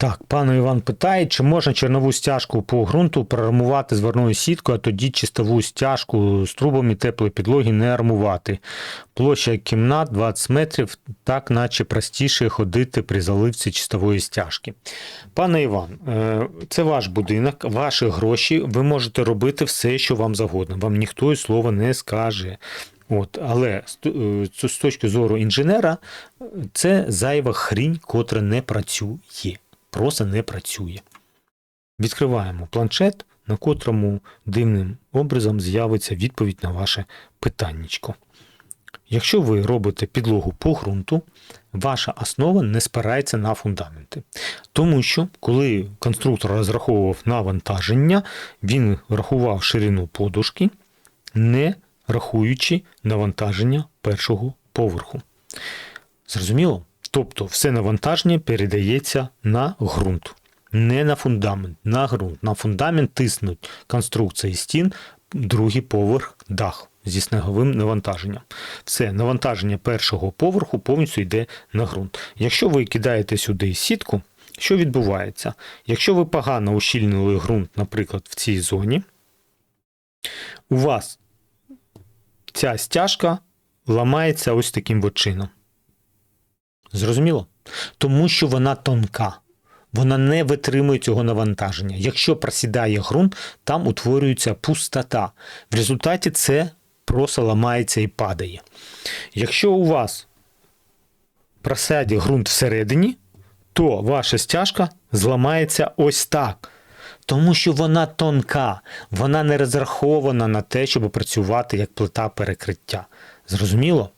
Так, пан Іван питає, чи можна чернову стяжку по ґрунту проармувати зверною сіткою, а тоді чистову стяжку з трубами теплої підлоги не армувати. Площа кімнат 20 метрів, так наче простіше ходити при заливці чистової стяжки. Пане Іван, е, це ваш будинок, ваші гроші, ви можете робити все, що вам завгодно. Вам ніхто і слова не скаже. От, але е, з точки зору інженера, це зайва хрінь, котра не працює. Просто не працює. Відкриваємо планшет, на котрому дивним образом з'явиться відповідь на ваше питаннячко. Якщо ви робите підлогу по ґрунту, ваша основа не спирається на фундаменти. Тому що, коли конструктор розраховував навантаження, він рахував ширину подушки, не рахуючи навантаження першого поверху. Зрозуміло? Тобто все навантаження передається на ґрунт, не на фундамент, на ґрунт. На фундамент тиснуть конструкції стін, другий поверх дах зі снеговим навантаженням. Все, навантаження першого поверху повністю йде на ґрунт. Якщо ви кидаєте сюди сітку, що відбувається? Якщо ви погано ущільнили ґрунт, наприклад, в цій зоні, у вас ця стяжка ламається ось таким чином. Зрозуміло? Тому що вона тонка. Вона не витримує цього навантаження. Якщо просідає ґрунт, там утворюється пустота. В результаті це просто ламається і падає. Якщо у вас просяде ґрунт всередині, то ваша стяжка зламається ось так. Тому що вона тонка, вона не розрахована на те, щоб працювати як плита перекриття. Зрозуміло?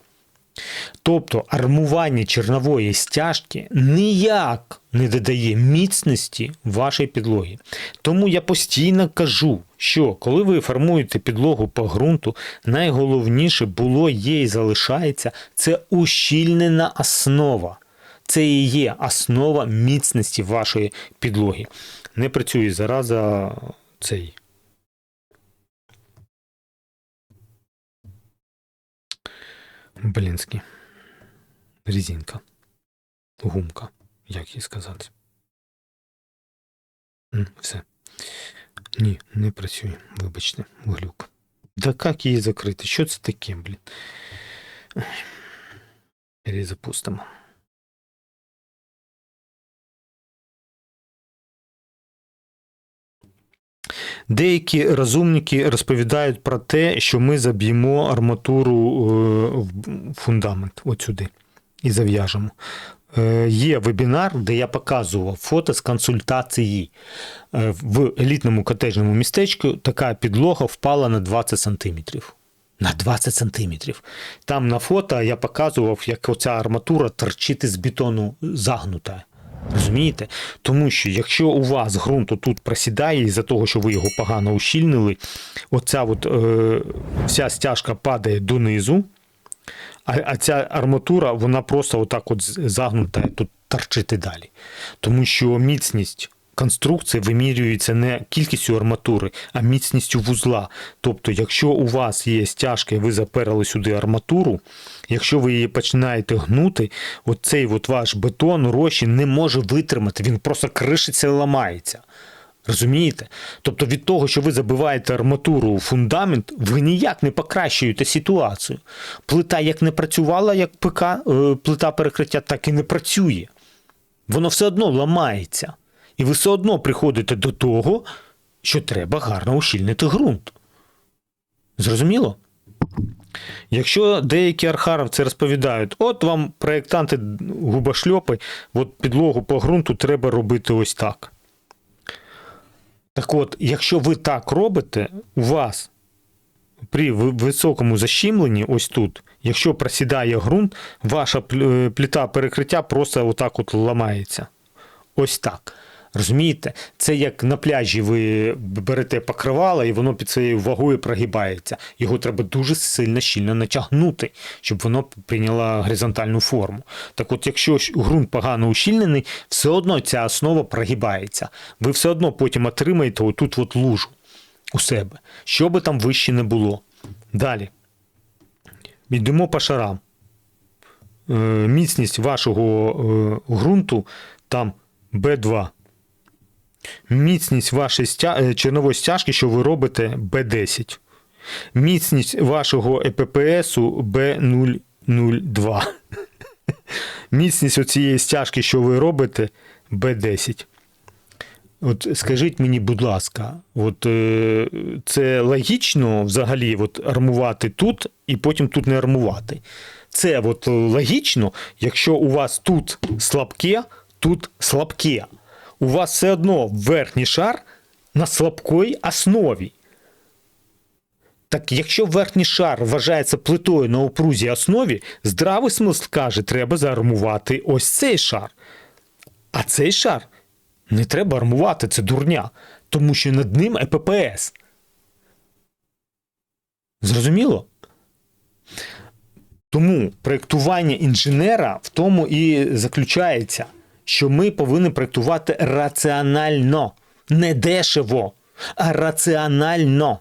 Тобто армування чернової стяжки ніяк не додає міцності вашої підлоги. Тому я постійно кажу, що коли ви формуєте підлогу по ґрунту, найголовніше було є і залишається це ущільнена основа. Це і є основа міцності вашої підлоги. Не працює зараза цей. Блінський. Різінка. Гумка. Як їй сказати? Все. Ні, не працює. Вибачте, глюк. Да як її закрити? Що це таке, блін? Перезапустимо. Деякі розумники розповідають про те, що ми заб'ємо арматуру е, в фундамент от і зав'яжемо. Е, Є вебінар, де я показував фото з консультації. Е, В елітному котежному містечку така підлога впала на 20 сантиметрів. На 20 сантиметрів. Там на фото я показував, як оця арматура торчить з бетону загнута. Розумієте? Тому що якщо у вас ґрунт тут просідає із-за того, що ви його погано ущільнили, оця от, е, вся стяжка падає донизу, а, а ця арматура, вона просто отак от загнута тут торчити далі. Тому що міцність конструкції вимірюється не кількістю арматури, а міцністю вузла. Тобто, якщо у вас є стяжка і ви заперли сюди арматуру, якщо ви її починаєте гнути, оцей от ваш бетон, розчин не може витримати, він просто кришиться і ламається. Розумієте? Тобто від того, що ви забиваєте арматуру у фундамент, ви ніяк не покращуєте ситуацію. Плита як не працювала, як ПК, е, плита перекриття, так і не працює. Воно все одно ламається. І ви все одно приходите до того, що треба гарно ущільнити ґрунт. Зрозуміло? Якщо деякі архаровці розповідають, от вам проєктанти губошльопи, от підлогу по ґрунту треба робити ось так. Так от, якщо ви так робите, у вас при високому защімленні, ось тут, якщо просідає ґрунт, ваша пл- е, перекриття просто отак от ламається. Ось так. Розумієте? Це як на пляжі ви берете покривало, і воно під своєю вагою прогибається. Його треба дуже сильно щільно натягнути, щоб воно прийняло горизонтальну форму. Так от, якщо ґрунт погано ущільнений, все одно ця основа прогибається. Ви все одно потім отримаєте отут от лужу у себе, що би там вище не було. Далі. Йдемо по шарам. Е, Міцність вашого е, ґрунту там Б2. Міцність вашої стя... е, чернової стяжки, що ви робите, Б10. Міцність вашого ЕППСу Б002. Міцність оцієї стяжки, що ви робите, Б10. От скажіть мені, будь ласка, от е, це логічно взагалі от, армувати тут і потім тут не армувати. Це от логічно, якщо у вас тут слабке, тут слабке. У вас все одно верхній шар на слабкій основі. Так якщо верхній шар вважається плитою на опрузій основі, здравий смисл каже, треба заармувати ось цей шар. А цей шар не треба армувати, це дурня, тому що над ним ЕППС. Зрозуміло? Тому проєктування інженера в тому і заключається, що ми повинні проєктувати раціонально, не дешево, а раціонально.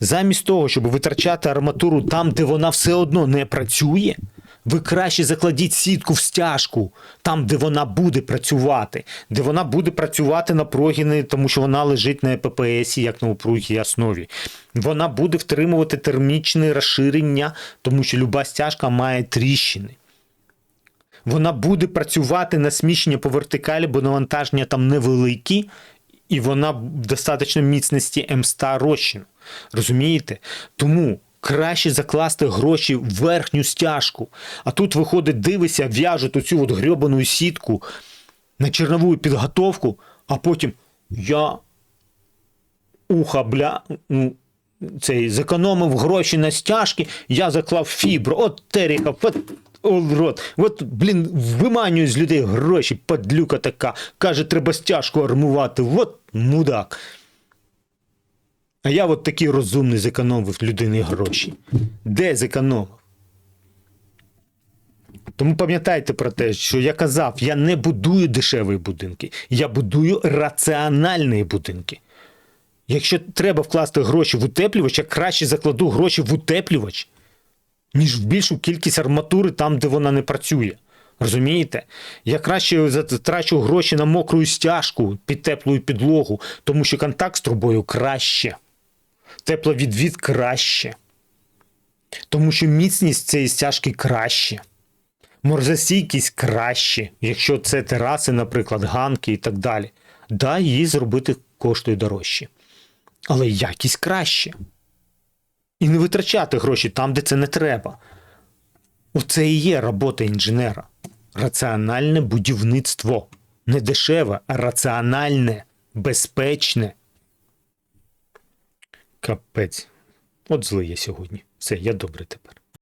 Замість того, щоб витрачати арматуру там, де вона все одно не працює, ви краще закладіть сітку в стяжку, там, де вона буде працювати, де вона буде працювати на прогіни, тому що вона лежить на ЕППС, як на упругій основі. Вона буде втримувати термічне розширення, тому що люба стяжка має тріщини. Вона буде працювати на сміщення по вертикалі, бо навантаження там невеликі, і вона в достатньо міцності М100 розчин. Розумієте? Тому краще закласти гроші в верхню стяжку. А тут виходить, дивися, в'яжуть оцю от грьобану сітку на чернову підготовку, а потім я уха бля. ну, Цей зекономив гроші на стяжки, я заклав фібру. От Теріка, от рот. От, блін, виманюю з людей гроші, падлюка така. Каже, треба стяжку армувати. От мудак. А я от такий розумний зекономив людини гроші. Де зекономив? Тому пам'ятайте про те, що я казав, я не будую дешеві будинки, я будую раціональні будинки. Якщо треба вкласти гроші в утеплювач, я краще закладу гроші в утеплювач, ніж в більшу кількість арматури там, де вона не працює. Розумієте? Я краще затрачу гроші на мокру стяжку під теплу підлогу, тому що контакт з трубою краще. Тепловідвід краще. Тому що міцність цієї стяжки краще. Морзостійкість краще, якщо це тераси, наприклад, ганки і так далі. Да, її зробити коштує дорожче. Але якість краще. І не витрачати гроші там, де це не треба. Оце і є робота інженера. Раціональне будівництво. Не дешеве, а раціональне, безпечне. Капець. От злий я сьогодні. Все, я добре тепер.